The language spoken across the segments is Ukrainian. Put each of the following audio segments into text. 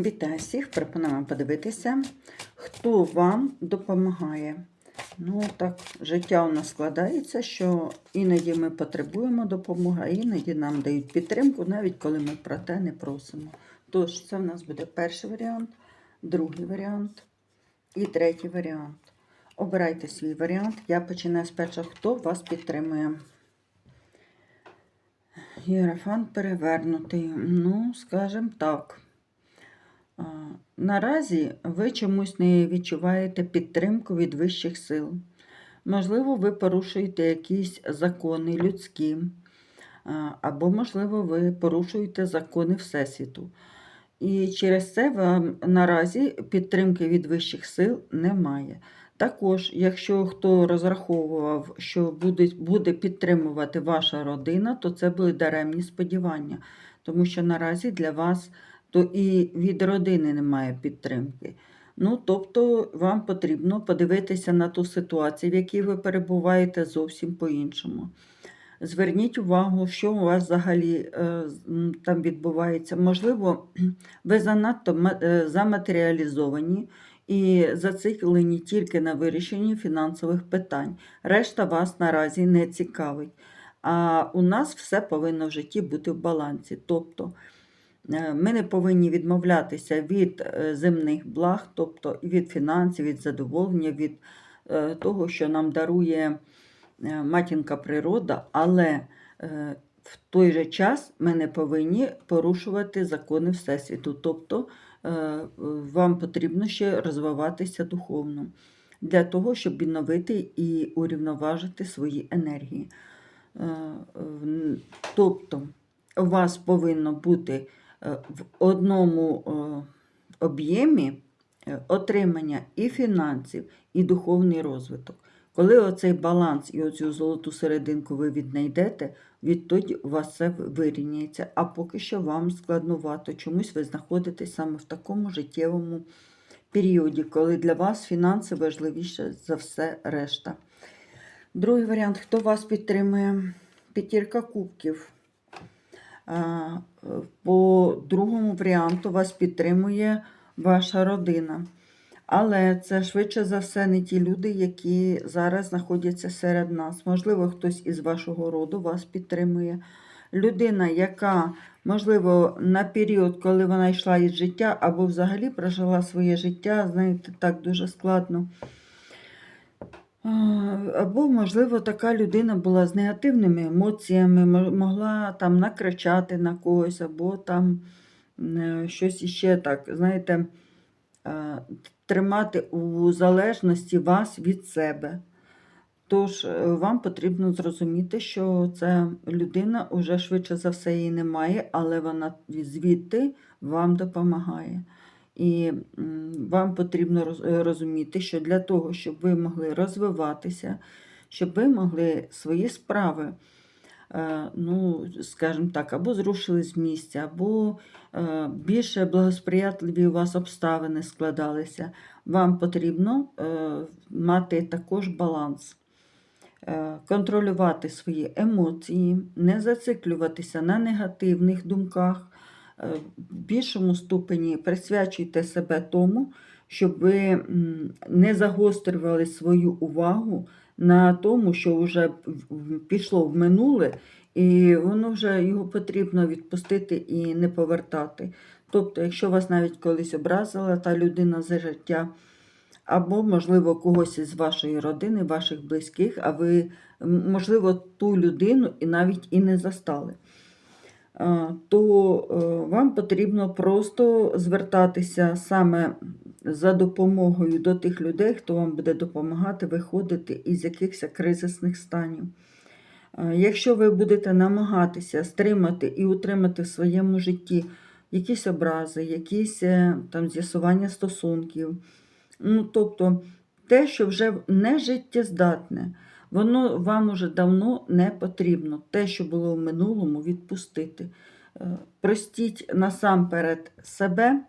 Вітаю всіх! Пропоную вам подивитися, хто вам допомагає. Ну, так, життя у нас складається, що іноді ми потребуємо допомоги, а іноді нам дають підтримку, навіть коли ми про те не просимо. Тож, це в нас буде перший варіант, другий варіант і третій варіант. Обирайте свій варіант. Я починаю з першого, хто вас підтримує. Єрофант перевернутий. Ну, скажімо так. Наразі ви чомусь не відчуваєте підтримку від вищих сил. Можливо, ви порушуєте якісь закони людські, або, можливо, ви порушуєте закони Всесвіту. І через це вам наразі підтримки від вищих сил немає. Також, якщо хто розраховував, що буде, буде підтримувати ваша родина, то це були даремні сподівання, тому що наразі для вас то і від родини немає підтримки. Ну, тобто, вам потрібно подивитися на ту ситуацію, в якій ви перебуваєте зовсім по-іншому. Зверніть увагу, що у вас взагалі е, там відбувається. Можливо, ви занадто е, заматеріалізовані і зациклені тільки на вирішенні фінансових питань. Решта вас наразі не цікавить. А у нас все повинно в житті бути в балансі. Тобто ми не повинні відмовлятися від е, земних благ, тобто від фінансів, від задоволення, від е, того, що нам дарує е, матінка природа, але е, в той же час ми не повинні порушувати закони Всесвіту. Тобто е, вам потрібно ще розвиватися духовно для того, щоб відновити і урівноважити свої енергії. Е, Тобто у вас повинно бути е, в одному е, об'ємі е, отримання і фінансів, і духовний розвиток. Коли оцей баланс і оцю золоту серединку ви віднайдете, відтоді у вас це вирівняється. А поки що вам складнувато. Чомусь ви знаходитесь саме в такому життєвому періоді, коли для вас фінанси важливіше за все решта. Другий варіант, хто вас підтримує? П'ятірка кубків. По другому варіанту вас підтримує ваша родина. Але це швидше за все не ті люди, які зараз знаходяться серед нас. Можливо, хтось із вашого роду вас підтримує. Людина, яка, можливо, на період, коли вона йшла із життя, або взагалі прожила своє життя, знаєте, так дуже складно. Або, можливо, така людина була з негативними емоціями, могла там накричати на когось, або там е, щось іще так, знаєте, е, тримати у залежності вас від себе. Тож е, вам потрібно зрозуміти, що ця людина уже швидше за все її немає, але вона звідти вам допомагає. І вам потрібно е, розуміти, що для того, щоб ви могли розвиватися, щоб ви могли свої справи, е, ну, скажімо так, або зрушили з місця, або е, більше благосприятливі у вас обставини складалися, вам потрібно мати також баланс. Контролювати свої емоції, не зациклюватися на негативних думках, в більшому ступені присвячуйте себе тому, щоб ви не загострювали свою увагу на тому, що вже пішло в минуле, і воно вже його потрібно відпустити і не повертати. Тобто, якщо вас навіть колись образила та людина за життя, або, можливо, когось із вашої родини, ваших близьких, а ви, можливо, ту людину і навіть і не застали, то е, вам потрібно просто звертатися саме за допомогою до тих людей, хто вам буде допомагати виходити із якихось кризисних станів. Якщо ви будете намагатися стримати і утримати в своєму житті якісь образи, якісь е, там з'ясування стосунків, ну, тобто те, що вже не життєздатне, воно вам уже давно не потрібно. Те, що було в минулому, відпустити. Е, Простіть насамперед себе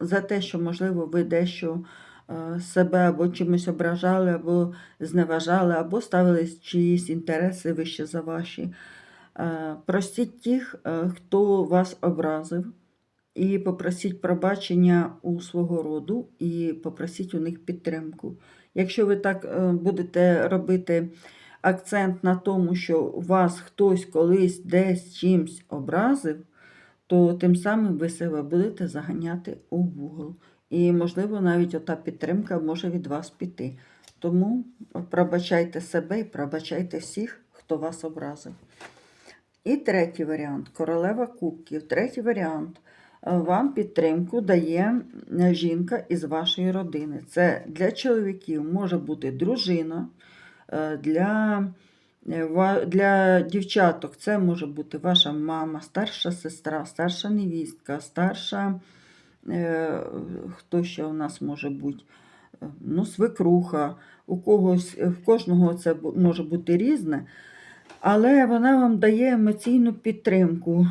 за те, що, можливо, ви дещо е, себе або чимось ображали, або зневажали, або ставили чиїсь інтереси вище за ваші. Е, Простіть тих, хто вас образив. і попросіть пробачення у свого роду, і попросіть у них підтримку. Якщо ви так е, будете робити акцент на тому, що вас хтось колись десь чимсь образив, то тим самим ви себе будете заганяти у вугол. І, можливо, навіть ота підтримка може від вас піти. Тому пробачайте себе і пробачайте всіх, хто вас образив. І третій варіант королева кубків. Третій варіант. Вам підтримку дає е, жінка із вашої родини. Це для чоловіків може бути дружина, е, для, е, для дівчаток це може бути ваша мама, старша сестра, старша невістка, старша. Хто ще у нас може бути? Ну, свекруха. У когось, в кожного це може бути різне. Але вона вам дає емоційну підтримку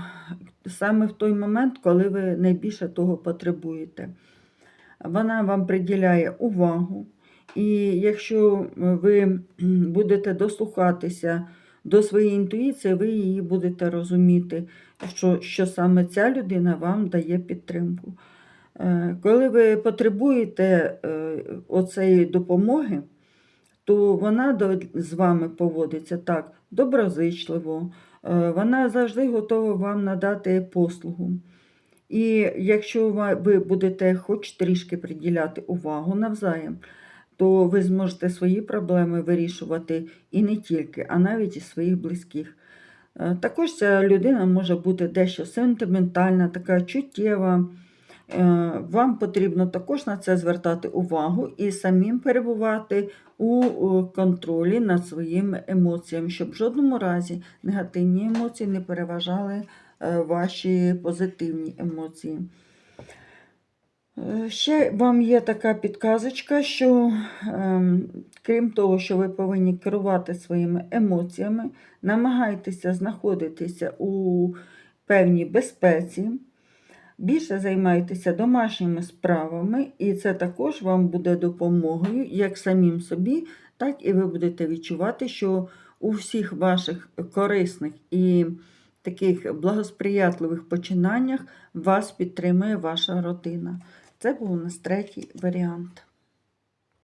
саме в той момент, коли ви найбільше того потребуєте. Вона вам приділяє увагу, і якщо ви будете дослухатися до своєї інтуїції, ви її будете розуміти, що, що саме ця людина вам дає підтримку. Е, Коли ви потребуєте е, оцеї допомоги, то вона до- з вами поводиться так доброзичливо, е, вона завжди готова вам надати послугу. І якщо ви будете хоч трішки приділяти увагу навзаєм, то ви зможете свої проблеми вирішувати і не тільки, а навіть і своїх близьких. Е, Також ця людина може бути дещо сентиментальна, така чуттєва. Е, Вам потрібно також на це звертати увагу і самим перебувати у контролі над своїми емоціями, щоб в жодному разі негативні емоції не переважали е, ваші позитивні емоції. Е, Ще вам є така підказочка, що ем, крім того, що ви повинні керувати своїми емоціями, намагайтеся знаходитися у певній безпеці, більше займайтеся домашніми справами, і це також вам буде допомогою як самим собі, так і ви будете відчувати, що у всіх ваших корисних і таких благосприятливих починаннях вас підтримує ваша родина. Це був у нас третій варіант.